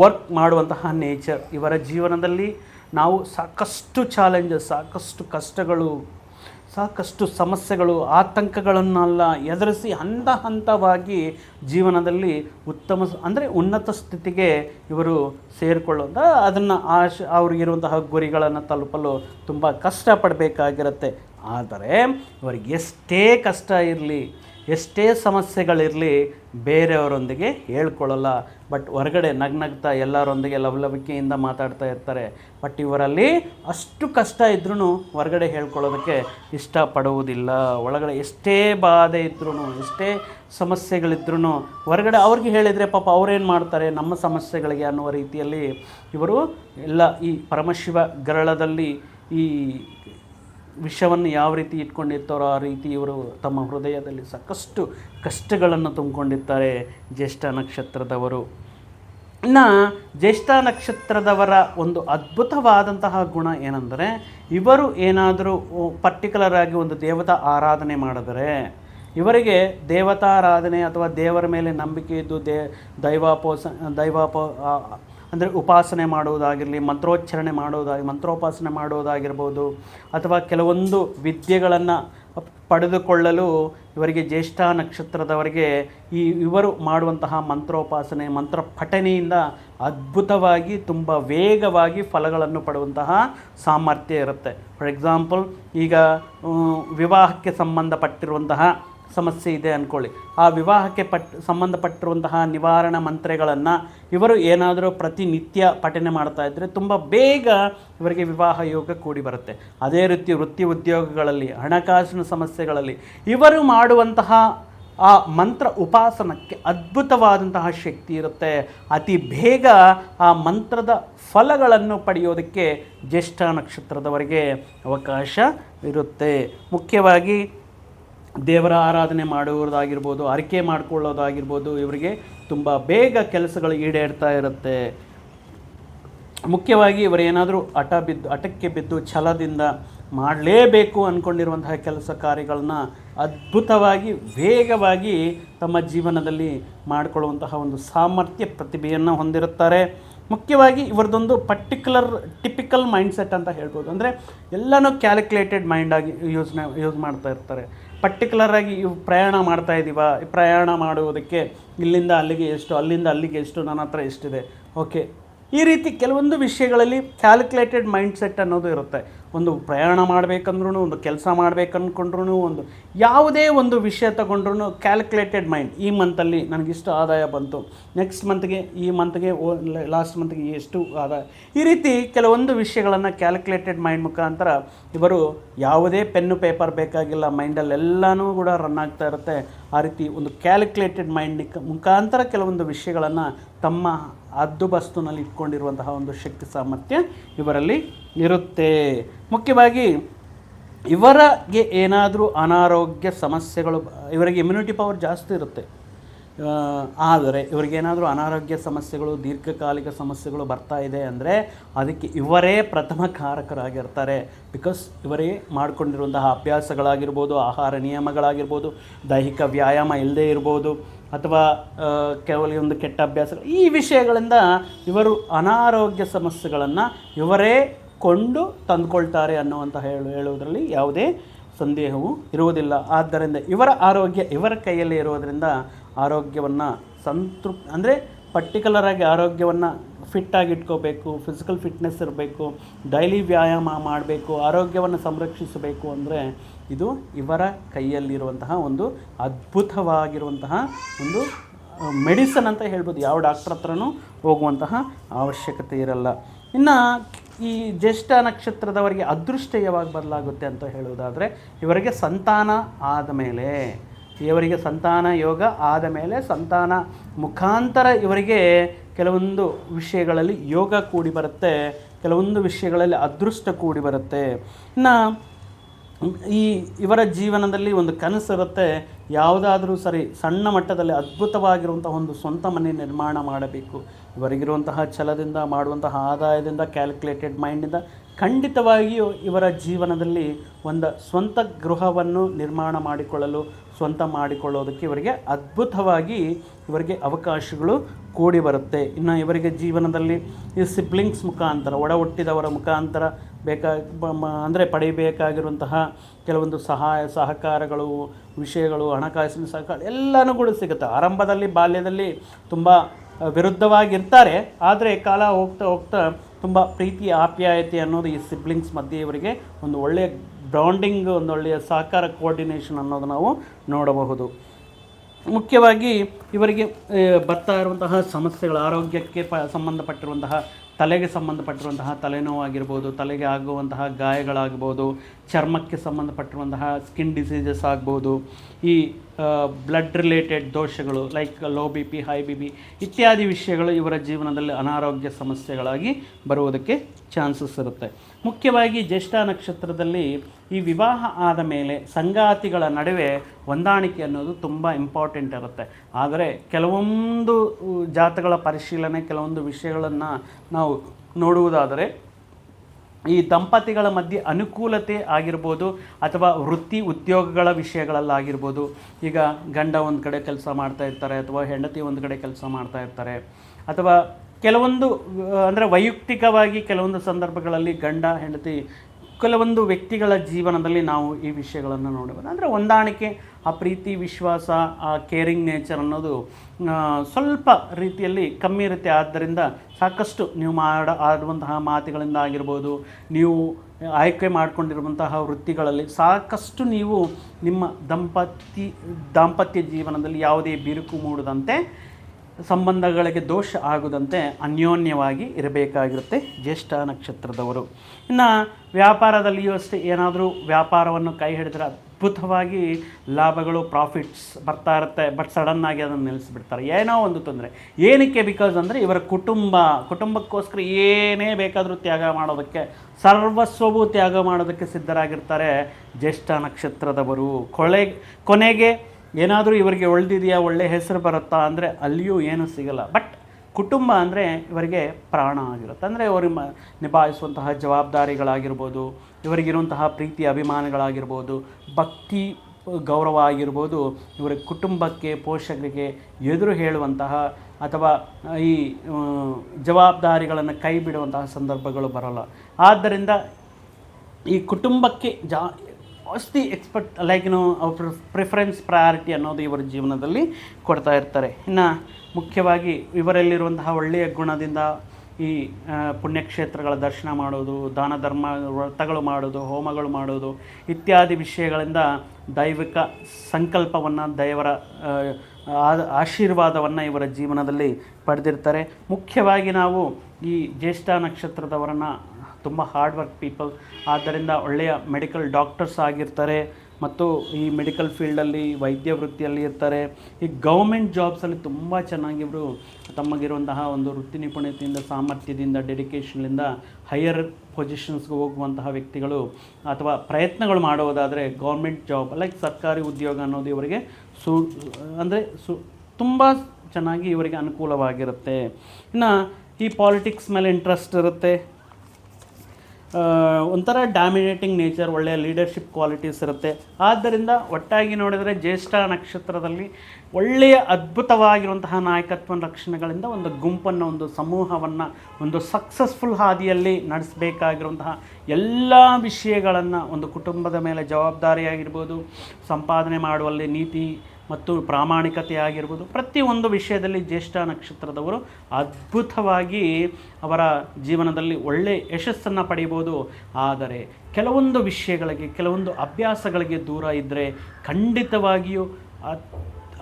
[SPEAKER 1] work ಮಾಡುವಂತಹ ನೇಚರ್ ಇವರ ಜೀವನದಲ್ಲಿ ನಾವು ಸಾಕಷ್ಟು ಚಾಲೆಂಜಸ್ ಸಾಕಷ್ಟು ಕಷ್ಟಗಳು ಸಾಕಷ್ಟು ಸಮಸ್ಯೆಗಳು, ಆತಂಕಗಳನ್ನೆಲ್ಲ ಎದುರಿಸಿ ಹಂತ ಹಂತವಾಗಿ ಜೀವನದಲ್ಲಿ ಉತ್ತಮ ಅಂದರೆ ಉನ್ನತ ಸ್ಥಿತಿಗೆ ಇವರು ಸೇರಿಕೊಳ್ಳೋದ, ಅದನ್ನು ಆಶ ಅವ್ರಿಗಿರುವಂತಹ ಗುರಿಗಳನ್ನು ತಲುಪಲು ತುಂಬ ಕಷ್ಟಪಡಬೇಕಾಗಿರುತ್ತೆ. ಆದರೆ, ಇವರಿಗೆ ಎಷ್ಟೇ ಕಷ್ಟ ಇರಲಿ ಎಷ್ಟೇ ಸಮಸ್ಯೆಗಳಿರಲಿ ಬೇರೆಯವರೊಂದಿಗೆ ಹೇಳ್ಕೊಳ್ಳಲ್ಲ. ಬಟ್ ಹೊರಗಡೆ ನಗ್ನಗ್ತಾ ಎಲ್ಲರೊಂದಿಗೆ ಲವಲವಿಕೆಯಿಂದ ಮಾತಾಡ್ತಾ ಇರ್ತಾರೆ. ಬಟ್ ಇವರಲ್ಲಿ ಅಷ್ಟು ಕಷ್ಟ ಇದ್ರೂ ಹೊರಗಡೆ ಹೇಳ್ಕೊಳ್ಳೋದಕ್ಕೆ ಇಷ್ಟಪಡುವುದಿಲ್ಲ. ಒಳಗಡೆ ಎಷ್ಟೇ ಬಾಧೆ ಇದ್ರೂ ಎಷ್ಟೇ ಸಮಸ್ಯೆಗಳಿದ್ರೂ ಹೊರಗಡೆ ಅವ್ರಿಗೆ ಹೇಳಿದರೆ ಪಾಪ ಅವ್ರೇನು ಮಾಡ್ತಾರೆ ನಮ್ಮ ಸಮಸ್ಯೆಗಳಿಗೆ ಅನ್ನುವ ರೀತಿಯಲ್ಲಿ ಇವರು ಎಲ್ಲ ಈ ಪರಮಶಿವ ಗರಳದಲ್ಲಿ ಈ ವಿಷವನ್ನು ಯಾವ ರೀತಿ ಇಟ್ಕೊಂಡಿರ್ತಾರೋ ಆ ರೀತಿ ಇವರು ತಮ್ಮ ಹೃದಯದಲ್ಲಿ ಸಾಕಷ್ಟು ಕಷ್ಟಗಳನ್ನು ತುಂಬಿಕೊಂಡಿರ್ತಾರೆ ಜ್ಯೇಷ್ಠ ನಕ್ಷತ್ರದವರು. ಇನ್ನು ಜ್ಯೇಷ್ಠ ನಕ್ಷತ್ರದವರ ಒಂದು ಅದ್ಭುತವಾದಂತಹ ಗುಣ ಏನೆಂದರೆ ಇವರು ಏನಾದರೂ ಪರ್ಟಿಕ್ಯುಲರ್ ಆಗಿ ಒಂದು ದೇವತಾ ಆರಾಧನೆ ಮಾಡಿದರೆ ಇವರಿಗೆ ದೇವತಾರಾಧನೆ ಅಥವಾ ದೇವರ ಮೇಲೆ ನಂಬಿಕೆ ಇದ್ದು ದೇ ದೈವಾಪೋಸ ದೈವಾಪ ಅಂದರೆ ಉಪಾಸನೆ ಮಾಡುವುದಾಗಿರಲಿ, ಮಂತ್ರೋಚ್ಚರಣೆ ಮಾಡೋದಾಗಿ ಮಂತ್ರೋಪಾಸನೆ ಮಾಡೋದಾಗಿರ್ಬೋದು ಅಥವಾ ಕೆಲವೊಂದು ವಿದ್ಯೆಗಳನ್ನು ಪಡೆದುಕೊಳ್ಳಲು ಇವರಿಗೆ ಜ್ಯೇಷ್ಠ ನಕ್ಷತ್ರದವರಿಗೆ ಈ ಇವರು ಮಾಡುವಂತಹ ಮಂತ್ರೋಪಾಸನೆ ಮಂತ್ರ ಪಠನೆಯಿಂದ ಅದ್ಭುತವಾಗಿ, ತುಂಬ ವೇಗವಾಗಿ ಫಲಗಳನ್ನು ಪಡುವಂತಹ ಸಾಮರ್ಥ್ಯ ಇರುತ್ತೆ. ಫಾರ್ ಎಕ್ಸಾಂಪಲ್ ಈಗ ವಿವಾಹಕ್ಕೆ ಸಂಬಂಧಪಟ್ಟಿರುವಂತಹ ಸಮಸ್ಯೆ ಇದೆ ಅಂದ್ಕೊಳ್ಳಿ ಆ ವಿವಾಹಕ್ಕೆ ಪಟ್, ಸಂಬಂಧಪಟ್ಟಿರುವಂತಹ ನಿವಾರಣಾ ಮಂತ್ರಗಳನ್ನು ಇವರು ಏನಾದರೂ ಪ್ರತಿನಿತ್ಯ ಪಠನೆ ಮಾಡ್ತಾ ಇದ್ದರೆ ತುಂಬ ಬೇಗ ಇವರಿಗೆ ವಿವಾಹ ಯೋಗ ಕೂಡಿ ಬರುತ್ತೆ. ಅದೇ ರೀತಿ ವೃತ್ತಿ ಉದ್ಯೋಗಗಳಲ್ಲಿ, ಹಣಕಾಸಿನ ಸಮಸ್ಯೆಗಳಲ್ಲಿ ಇವರು ಮಾಡುವಂತಹ ಆ ಮಂತ್ರ ಉಪಾಸನಕ್ಕೆ ಅದ್ಭುತವಾದಂತಹ ಶಕ್ತಿ ಇರುತ್ತೆ. ಅತಿ ಬೇಗ ಆ ಮಂತ್ರದ ಫಲಗಳನ್ನು ಪಡೆಯೋದಕ್ಕೆ ಜ್ಯೇಷ್ಠ ನಕ್ಷತ್ರದವರಿಗೆ ಅವಕಾಶ ಇರುತ್ತೆ. ಮುಖ್ಯವಾಗಿ ದೇವರ ಆರಾಧನೆ ಮಾಡುವುದಾಗಿರ್ಬೋದು, ಅರಿಕೆ ಮಾಡಿಕೊಳ್ಳೋದಾಗಿರ್ಬೋದು, ಇವರಿಗೆ ತುಂಬ ಬೇಗ ಕೆಲಸಗಳು ಈಡೇರ್ತಾ ಇರುತ್ತೆ. ಮುಖ್ಯವಾಗಿ ಇವರು ಏನಾದರೂ ಹಠ ಬಿದ್ದು, ಹಠಕ್ಕೆ ಬಿದ್ದು ಛಲದಿಂದ ಮಾಡಲೇಬೇಕು ಅಂದ್ಕೊಂಡಿರುವಂತಹ ಕೆಲಸ ಕಾರ್ಯಗಳನ್ನ ಅದ್ಭುತವಾಗಿ, ವೇಗವಾಗಿ ತಮ್ಮ ಜೀವನದಲ್ಲಿ ಮಾಡಿಕೊಳ್ಳುವಂತಹ ಒಂದು ಸಾಮರ್ಥ್ಯ ಪ್ರತಿಭೆಯನ್ನು ಹೊಂದಿರುತ್ತಾರೆ. ಮುಖ್ಯವಾಗಿ ಇವರದೊಂದು ಪರ್ಟಿಕ್ಯುಲರ್ ಟಿಪಿಕಲ್ ಮೈಂಡ್ಸೆಟ್ ಅಂತ ಹೇಳ್ಬೋದು. ಅಂದರೆ ಎಲ್ಲನೂ ಕ್ಯಾಲ್ಕುಲೇಟೆಡ್ ಮೈಂಡಾಗಿ ಯೂಸ್ ಯೂಸ್ ಮಾಡ್ತಾ ಇರ್ತಾರೆ. ಪರ್ಟಿಕ್ಯುಲರ್ ಆಗಿ ಇವು ಪ್ರಯಾಣ ಮಾಡ್ತಾ ಇದ್ದೀವ ಪ್ರಯಾಣ ಮಾಡುವುದಕ್ಕೆ ಇಲ್ಲಿಂದ ಅಲ್ಲಿಗೆ ಎಷ್ಟು, ಅಲ್ಲಿಂದ ಅಲ್ಲಿಗೆ ಎಷ್ಟು, ನನ್ನ ಹತ್ರ ಎಷ್ಟಿದೆ. ಓಕೆ ಈ ರೀತಿ ಕೆಲವೊಂದು ವಿಷಯಗಳಲ್ಲಿ ಕ್ಯಾಲ್ಕುಲೇಟೆಡ್ ಮೈಂಡ್ಸೆಟ್ ಅನ್ನೋದು ಇರುತ್ತೆ. ಒಂದು ಪ್ರಯಾಣ ಮಾಡಬೇಕಂದ್ರೂ ಒಂದು ಕೆಲಸ ಮಾಡ್ಬೇಕಂದ್ಕೊಂಡ್ರೂ ಒಂದು ಯಾವುದೇ ಒಂದು ವಿಷಯ ತಗೊಂಡ್ರೂ ಕ್ಯಾಲ್ಕುಲೇಟೆಡ್ ಮೈಂಡ್ ಈ ಮಂತಲ್ಲಿ ನನಗಿಷ್ಟು ಆದಾಯ ಬಂತು. ನೆಕ್ಸ್ಟ್ ಮಂತ್ಗೆ ಈ ಮಂತ್ಗೆ ಲಾಸ್ಟ್ ಮಂತ್ಗೆ ಎಷ್ಟು ಆದಾಯ? ಈ ರೀತಿ ಕೆಲವೊಂದು ವಿಷಯಗಳನ್ನು ಕ್ಯಾಲ್ಕುಲೇಟೆಡ್ ಮೈಂಡ್ ಮುಖಾಂತರ ಇವರು ಯಾವುದೇ ಪೆನ್ನು, ಪೇಪರ್ ಬೇಕಾಗಿಲ್ಲ ಮೈಂಡಲ್ಲೆಲ್ಲನೂ ಕೂಡ ರನ್ ಆಗ್ತಾ ಇರುತ್ತೆ. ಆ ರೀತಿ ಒಂದು ಕ್ಯಾಲ್ಕುಲೇಟೆಡ್ ಮೈಂಡ್ ಮುಖಾಂತರ ಕೆಲವೊಂದು ವಿಷಯಗಳನ್ನು ತಮ್ಮ ಅದ್ದುಬಸ್ತುನಲ್ಲಿ ಇಟ್ಕೊಂಡಿರುವಂತಹ ಒಂದು ಶಕ್ತಿ ಸಾಮರ್ಥ್ಯ ಇವರಲ್ಲಿ ಇರುತ್ತೆ ಮುಖ್ಯವಾಗಿ ಇವರಿಗೆ ಏನಾದರೂ ಅನಾರೋಗ್ಯ ಸಮಸ್ಯೆಗಳು, ಇವರಿಗೆ ಇಮ್ಯುನಿಟಿ ಪವರ್ ಜಾಸ್ತಿ ಇರುತ್ತೆ. ಆದರೆ ಇವರಿಗೇನಾದರೂ ಅನಾರೋಗ್ಯ ಸಮಸ್ಯೆಗಳು, ದೀರ್ಘಕಾಲಿಕ ಸಮಸ್ಯೆಗಳು ಬರ್ತಾ ಇದೆ ಅಂದರೆ ಅದಕ್ಕೆ ಇವರೇ ಪ್ರಥಮ ಕಾರಕರಾಗಿರ್ತಾರೆ. ಬಿಕಾಸ್ ಇವರೇ ಮಾಡಿಕೊಂಡಿರುವಂತಹ ಅಭ್ಯಾಸಗಳಾಗಿರ್ಬೋದು, ಆಹಾರ ನಿಯಮಗಳಾಗಿರ್ಬೋದು, ದೈಹಿಕ ವ್ಯಾಯಾಮ ಇಲ್ಲದೇ ಇರ್ಬೋದು, ಅಥವಾ ಕೆಲವೊಂದು ಕೆಟ್ಟ ಅಭ್ಯಾಸಗಳು ಈ ವಿಷಯಗಳಿಂದ ಇವರು ಅನಾರೋಗ್ಯ ಸಮಸ್ಯೆಗಳನ್ನು ಇವರೇ ಕೊಂಡು ತಂದುಕೊಳ್ತಾರೆ ಅನ್ನುವಂಥ ಹೇಳು ಹೇಳುವುದರಲ್ಲಿ ಯಾವುದೇ ಸಂದೇಹವು ಇರುವುದಿಲ್ಲ. ಆದ್ದರಿಂದ ಇವರ ಆರೋಗ್ಯ ಇವರ ಕೈಯಲ್ಲಿ ಇರುವುದರಿಂದ ಆರೋಗ್ಯವನ್ನು ಸಂತೃಪ್ ಅಂದರೆ ಪರ್ಟಿಕ್ಯುಲರ್ ಆಗಿ ಆರೋಗ್ಯವನ್ನು ಫಿಟ್ಟಾಗಿ ಇಟ್ಕೋಬೇಕು ಫಿಸಿಕಲ್ ಫಿಟ್ನೆಸ್ ಇರಬೇಕು ಡೈಲಿ ವ್ಯಾಯಾಮ ಮಾಡಬೇಕು, ಆರೋಗ್ಯವನ್ನು ಸಂರಕ್ಷಿಸಬೇಕು ಅಂದರೆ ಇದು ಇವರ ಕೈಯಲ್ಲಿರುವಂತಹ ಒಂದು ಅದ್ಭುತವಾಗಿರುವಂತಹ ಒಂದು ಮೆಡಿಸನ್ ಅಂತ ಹೇಳ್ಬೋದು. ಯಾವ ಡಾಕ್ಟ್ರ್ ಹತ್ರನೂ ಹೋಗುವಂತಹ ಅವಶ್ಯಕತೆ ಇರಲ್ಲ. ಇನ್ನು ಈ ಜ್ಯೇಷ್ಠ ನಕ್ಷತ್ರದವರಿಗೆ ಅದೃಷ್ಟ ಬದಲಾಗುತ್ತೆ ಅಂತ ಹೇಳುವುದಾದರೆ, ಇವರಿಗೆ ಸಂತಾನ ಆದ ಮೇಲೆ, ಇವರಿಗೆ ಸಂತಾನ ಯೋಗ ಆದ ಮೇಲೆ, ಸಂತಾನ ಮುಖಾಂತರ ಇವರಿಗೆ ಕೆಲವೊಂದು ವಿಷಯಗಳಲ್ಲಿ ಯೋಗ ಕೂಡಿ ಬರುತ್ತೆ, ಕೆಲವೊಂದು ವಿಷಯಗಳಲ್ಲಿ ಅದೃಷ್ಟ ಕೂಡಿ ಬರುತ್ತೆ. ಇನ್ನು ಈ ಇವರ ಜೀವನದಲ್ಲಿ ಒಂದು ಕನಸಿರುತ್ತೆ ಯಾವುದಾದ್ರೂ ಸರಿ ಸಣ್ಣ ಮಟ್ಟದಲ್ಲಿ ಅದ್ಭುತವಾಗಿರುವಂತಹ ಒಂದು ಸ್ವಂತ ಮನೆ ನಿರ್ಮಾಣ ಮಾಡಬೇಕು. ಇವರಿಗಿರುವಂತಹ ಛಲದಿಂದ, ಮಾಡುವಂತಹ ಆದಾಯದಿಂದ ಕ್ಯಾಲ್ಕುಲೇಟೆಡ್ ಮೈಂಡಿಂದ ಖಂಡಿತವಾಗಿಯೂ ಇವರ ಜೀವನದಲ್ಲಿ ಒಂದು ಸ್ವಂತ ಗೃಹವನ್ನು ನಿರ್ಮಾಣ ಮಾಡಿಕೊಳ್ಳಲು, ಸ್ವಂತ ಮಾಡಿಕೊಳ್ಳೋದಕ್ಕೆ ಇವರಿಗೆ ಅದ್ಭುತವಾಗಿ ಇವರಿಗೆ ಅವಕಾಶಗಳು ಕೂಡಿ ಬರುತ್ತೆ. ಇನ್ನು ಇವರಿಗೆ ಜೀವನದಲ್ಲಿ ಈ ಸಿಬ್ಲಿಂಗ್ಸ್ ಮುಖಾಂತರ ಒಡ ಹುಟ್ಟಿದವರ ಮುಖಾಂತರ ಬೇಕಾ ಅಂದರೆ ಪಡೆಯಬೇಕಾಗಿರುವಂತಹ ಕೆಲವೊಂದು ಸಹಾಯ, ಸಹಕಾರಗಳು, ವಿಷಯಗಳು, ಹಣಕಾಸಿನ ಸಹಕಾರ ಎಲ್ಲನೂ ಕೂಡ ಸಿಗುತ್ತೆ. ಆರಂಭದಲ್ಲಿ, ಬಾಲ್ಯದಲ್ಲಿ ತುಂಬ ವಿರುದ್ಧವಾಗಿರ್ತಾರೆ. ಆದರೆ ಕಾಲ ಹೋಗ್ತಾ ಹೋಗ್ತಾ ತುಂಬ ಪ್ರೀತಿ, ಆಪ್ಯಾಯತೆ ಅನ್ನೋದು ಈ ಸಿಬ್ಲಿಂಗ್ಸ್ ಮಧ್ಯೆ ಇವರಿಗೆ ಒಂದು ಒಳ್ಳೆಯ ಬ್ರಾಂಡಿಂಗ್ ಒಂದು ಒಳ್ಳೆಯ ಸಹಕಾರ ಕೋಆರ್ಡಿನೇಷನ್ ಅನ್ನೋದು ನಾವು ನೋಡಬಹುದು. ಮುಖ್ಯವಾಗಿ ಇವರಿಗೆ ಬರ್ತಾ ಇರುವಂತಹ ಸಮಸ್ಯೆಗಳು, ಆರೋಗ್ಯಕ್ಕೆ ಪ, ಸಂಬಂಧಪಟ್ಟಿರುವಂತಹ ತಲೆಗೆ ಸಂಬಂಧಪಟ್ಟಿರುವಂತಹ ತಲೆನೋವಾಗಿರ್ಬೋದು, ತಲೆಗೆ ಆಗುವಂತಹ ಗಾಯಗಳಾಗ್ಬೋದು, ಚರ್ಮಕ್ಕೆ ಸಂಬಂಧಪಟ್ಟಿರುವಂತಹ ಸ್ಕಿನ್ ಡಿಸೀಸಸ್ ಆಗ್ಬೋದು, ಈ ಬ್ಲಡ್ ರಿಲೇಟೆಡ್ ದೋಷಗಳು like low B P high B P ಇತ್ಯಾದಿ ವಿಷಯಗಳು ಇವರ ಜೀವನದಲ್ಲಿ ಅನಾರೋಗ್ಯ ಸಮಸ್ಯೆಗಳಾಗಿ ಬರುವುದಕ್ಕೆ ಚಾನ್ಸಸ್ ಇರುತ್ತೆ. ಮುಖ್ಯವಾಗಿ ಜ್ಯೇಷ್ಠ ನಕ್ಷತ್ರದಲ್ಲಿ ಈ ವಿವಾಹ ಆದ ಮೇಲೆ ಸಂಗಾತಿಗಳ ನಡುವೆ ಹೊಂದಾಣಿಕೆ ಅನ್ನೋದು ತುಂಬ ಇಂಪಾರ್ಟೆಂಟ್ ಇರುತ್ತೆ. ಆದರೆ ಕೆಲವೊಂದು ಜಾತಗಳ ಪರಿಶೀಲನೆ, ಕೆಲವೊಂದು ವಿಷಯಗಳನ್ನು ನಾವು ನೋಡುವುದಾದರೆ ಈ ದಂಪತಿಗಳ ಮಧ್ಯೆ ಅನುಕೂಲತೆ ಆಗಿರ್ಬೋದು ಅಥವಾ ವೃತ್ತಿ ಉದ್ಯೋಗಗಳ ವಿಷಯಗಳಲ್ಲಾಗಿರ್ಬೋದು. ಈಗ ಗಂಡ ಒಂದು ಕಡೆ ಕೆಲಸ ಮಾಡ್ತಾ ಇರ್ತಾರೆ ಅಥವಾ ಹೆಂಡತಿ ಒಂದು ಕಡೆ ಕೆಲಸ ಮಾಡ್ತಾ ಇರ್ತಾರೆ ಅಥವಾ ಕೆಲವೊಂದು ಅಂದರೆ ವೈಯಕ್ತಿಕವಾಗಿ ಕೆಲವೊಂದು ಸಂದರ್ಭಗಳಲ್ಲಿ ಗಂಡ, ಹೆಂಡತಿ, ಕೆಲವೊಂದು ವ್ಯಕ್ತಿಗಳ ಜೀವನದಲ್ಲಿ ನಾವು ಈ ವಿಷಯಗಳನ್ನು ನೋಡಬಹುದು. ಅಂದರೆ ಹೊಂದಾಣಿಕೆ, ಆ ಪ್ರೀತಿ, ವಿಶ್ವಾಸ, ಆ ಕೇರಿಂಗ್ ನೇಚರ್ ಅನ್ನೋದು ಸ್ವಲ್ಪ ರೀತಿಯಲ್ಲಿ ಕಮ್ಮಿ ಇರುತ್ತೆ. ಆದ್ದರಿಂದ ಸಾಕಷ್ಟು ನೀವು ಮಾಡ, ಆಡುವಂತಹ ಮಾತುಗಳಿಂದ ಆಗಿರ್ಬೋದು, ನೀವು ಆಯ್ಕೆ ಮಾಡಿಕೊಂಡಿರುವಂತಹ ವೃತ್ತಿಗಳಲ್ಲಿ ಸಾಕಷ್ಟು ನೀವು ನಿಮ್ಮ ದಂಪತಿ, ದಾಂಪತ್ಯ ಜೀವನದಲ್ಲಿ ಯಾವುದೇ ಬಿರುಕು ಮೂಡದಂತೆ ಸಂಬಂಧಗಳಿಗೆ ದೋಷ ಆಗದಂತೆ ಅನ್ಯೋನ್ಯವಾಗಿ ಇರಬೇಕಾಗಿರುತ್ತೆ ಜ್ಯೇಷ್ಠ ನಕ್ಷತ್ರದವರು. ಇನ್ನು ವ್ಯಾಪಾರದಲ್ಲಿಯೂ ಅಷ್ಟೇ ಏನಾದರೂ ವ್ಯಾಪಾರವನ್ನು ಕೈ ಹಿಡಿದ್ರೆ ಅದ್ಭುತವಾಗಿ ಲಾಭಗಳು ಪ್ರಾಫಿಟ್ಸ್ ಬರ್ತಾ ಇರುತ್ತೆ ಬಟ್ ಸಡನ್ನಾಗಿ ಅದನ್ನು ನಿಲ್ಲಿಸ್ಬಿಡ್ತಾರೆ. ಏನೋ ಒಂದು ತೊಂದರೆ. ಏನಕ್ಕೆ? ಬಿಕಾಸ್ ಅಂದರೆ ಇವರ ಕುಟುಂಬ, ಕುಟುಂಬಕ್ಕೋಸ್ಕರ ಏನೇ ಬೇಕಾದರೂ ತ್ಯಾಗ ಮಾಡೋದಕ್ಕೆ, ಸರ್ವಸ್ವವೂ ತ್ಯಾಗ ಮಾಡೋದಕ್ಕೆ ಸಿದ್ಧರಾಗಿರ್ತಾರೆ ಜ್ಯೇಷ್ಠ ನಕ್ಷತ್ರದವರು. ಕೊಳೆ, ಕೊನೆಗೆ ಏನಾದರೂ ಇವರಿಗೆ ಒಳ್ದಿದೆಯಾ, ಒಳ್ಳೆ ಹೆಸರು ಬರುತ್ತಾ ಅಂದರೆ ಅಲ್ಲಿಯೂ ಏನೂ ಸಿಗಲ್ಲ. ಬಟ್ ಕುಟುಂಬ ಅಂದರೆ ಇವರಿಗೆ ಪ್ರಾಣ ಆಗಿರುತ್ತೆ. ಅಂದರೆ ಇವರು ಮ, ನಿಭಾಯಿಸುವಂತಹ ಜವಾಬ್ದಾರಿಗಳಾಗಿರ್ಬೋದು, ಇವರಿಗಿರುವಂತಹ ಪ್ರೀತಿ ಅಭಿಮಾನಗಳಾಗಿರ್ಬೋದು, ಭಕ್ತಿ ಗೌರವ ಆಗಿರ್ಬೋದು, ಇವರ ಕುಟುಂಬಕ್ಕೆ, ಪೋಷಕರಿಗೆ ಎದುರು ಹೇಳುವಂತಹ ಅಥವಾ ಈ ಜವಾಬ್ದಾರಿಗಳನ್ನು ಕೈ ಬಿಡುವಂತಹ ಸಂದರ್ಭಗಳು ಬರಲ್ಲ. ಆದ್ದರಿಂದ ಈ ಕುಟುಂಬಕ್ಕೆ ಜಾ ಜಾಸ್ತಿ ಎಕ್ಸ್ಪೆಕ್ಟ್ ಲೈಕ್ ಏನು ಪ್ರಿಫರೆನ್ಸ್ ಪ್ರಯಾರಿಟಿ ಅನ್ನೋದು ಇವರ ಜೀವನದಲ್ಲಿ ಕೊಡ್ತಾ ಇರ್ತಾರೆ. ಇನ್ನು ಮುಖ್ಯವಾಗಿ ಇವರಲ್ಲಿರುವಂತಹ ಒಳ್ಳೆಯ ಗುಣದಿಂದ ಈ ಪುಣ್ಯಕ್ಷೇತ್ರಗಳ ದರ್ಶನ ಮಾಡೋದು, ದಾನ ಧರ್ಮ ವ್ರತಗಳು ಮಾಡೋದು, ಹೋಮಗಳು ಮಾಡೋದು ಇತ್ಯಾದಿ ವಿಷಯಗಳಿಂದ ದೈವಿಕ ಸಂಕಲ್ಪವನ್ನು, ದೇವರ ಆಶೀರ್ವಾದವನ್ನು ಇವರ ಜೀವನದಲ್ಲಿ ಪಡೆದಿರ್ತಾರೆ. ಮುಖ್ಯವಾಗಿ ನಾವು ಈ ಜ್ಯೇಷ್ಠ ನಕ್ಷತ್ರದವರನ್ನು ತುಂಬ ಹಾರ್ಡ್ ವರ್ಕ್ ಪೀಪಲ್ ಆದ್ದರಿಂದ ಒಳ್ಳೆಯ ಮೆಡಿಕಲ್ ಡಾಕ್ಟರ್ಸ್ ಆಗಿರ್ತಾರೆ ಮತ್ತು ಈ ಮೆಡಿಕಲ್ ಫೀಲ್ಡಲ್ಲಿ ವೈದ್ಯ ವೃತ್ತಿಯಲ್ಲಿ ಇರ್ತಾರೆ. ಈ ಗೌರ್ಮೆಂಟ್ ಜಾಬ್ಸಲ್ಲಿ ತುಂಬ ಚೆನ್ನಾಗಿ ಇವರು ತಮಗಿರುವಂತಹ ಒಂದು ವೃತ್ತಿ ನಿಪುಣತೆಯಿಂದ, ಸಾಮರ್ಥ್ಯದಿಂದ ಡೆಡಿಕೇಶನ್ನಿಂದ ಹೈಯರ್ ಪೊಸಿಷನ್ಸ್ಗೆ ಹೋಗುವಂತಹ ವ್ಯಕ್ತಿಗಳು ಅಥವಾ ಪ್ರಯತ್ನಗಳು ಮಾಡುವುದಾದರೆ ಗೌರ್ಮೆಂಟ್ ಜಾಬ್ ಲೈಕ್ ಸರ್ಕಾರಿ ಉದ್ಯೋಗ ಅನ್ನೋದು ಇವರಿಗೆ ಸು, ಅಂದರೆ ಸು, ತುಂಬ ಚೆನ್ನಾಗಿ ಇವರಿಗೆ ಅನುಕೂಲವಾಗಿರುತ್ತೆ. ಇನ್ನು ಈ ಪಾಲಿಟಿಕ್ಸ್ ಮೇಲೆ ಇಂಟ್ರೆಸ್ಟ್ ಇರುತ್ತೆ. ಒಂಥರ ಡಾಮಿನೇಟಿಂಗ್ ನೇಚರ್ ಒಳ್ಳೆಯ ಲೀಡರ್ಶಿಪ್ ಕ್ವಾಲಿಟೀಸ್ ಇರುತ್ತೆ. ಆದ್ದರಿಂದ ಒಟ್ಟಾಗಿ ನೋಡಿದರೆ ಜ್ಯೇಷ್ಠ ನಕ್ಷತ್ರದಲ್ಲಿ ಒಳ್ಳೆಯ ಅದ್ಭುತವಾಗಿರುವಂತಹ ನಾಯಕತ್ವ ಲಕ್ಷಣಗಳಿಂದ ಒಂದು ಗುಂಪನ್ನು, ಒಂದು ಸಮೂಹವನ್ನು, ಒಂದು ಸಕ್ಸಸ್ಫುಲ್ ಹಾದಿಯಲ್ಲಿ ನಡೆಸಬೇಕಾಗಿರುವಂತಹ ಎಲ್ಲ ವಿಷಯಗಳನ್ನು ಒಂದು ಕುಟುಂಬದ ಮೇಲೆ ಜವಾಬ್ದಾರಿಯಾಗಿರ್ಬೋದು. ಸಂಪಾದನೆ ಮಾಡುವಲ್ಲಿ ನೀತಿ ಮತ್ತು ಪ್ರಾಮಾಣಿಕತೆ ಆಗಿರ್ಬೋದು ಪ್ರತಿಯೊಂದು ವಿಷಯದಲ್ಲಿ ಜ್ಯೇಷ್ಠ ನಕ್ಷತ್ರದವರು ಅದ್ಭುತವಾಗಿ ಅವರ ಜೀವನದಲ್ಲಿ ಒಳ್ಳೆಯ ಯಶಸ್ಸನ್ನು ಪಡೆಯಬಹುದು ಆದರೆ ಕೆಲವೊಂದು ವಿಷಯಗಳಿಗೆ, ಕೆಲವೊಂದು ಅಭ್ಯಾಸಗಳಿಗೆ ದೂರ ಇದ್ದರೆ ಖಂಡಿತವಾಗಿಯೂ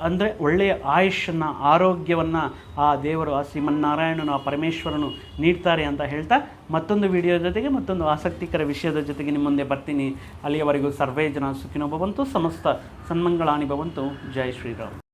[SPEAKER 1] ಅಂದರೆ ಒಳ್ಳೆಯ ಆಯುಷನ್ನು ಆರೋಗ್ಯವನ್ನು ಆ ದೇವರು, ಆ ಶ್ರೀಮನ್ನಾರಾಯಣನು, ಆ ಪರಮೇಶ್ವರನು ನೀಡ್ತಾರೆ ಅಂತ ಹೇಳ್ತಾ ಮತ್ತೊಂದು ವಿಡಿಯೋ ಜೊತೆಗೆ ಮತ್ತೊಂದು ಆಸಕ್ತಿಕರ ವಿಷಯದ ಜೊತೆಗೆ ನಿಮ್ಮ ಮುಂದೆ ಬರ್ತೀನಿ. ಅಲ್ಲಿಯವರೆಗೂ ಸರ್ವೇ ಜನ ಸುಖಿನೋ ಸಮಸ್ತ ಸನ್ಮಂಗಳಾಣಿ ಭವಂತು. ಜೈ ಶ್ರೀರಾಮ್.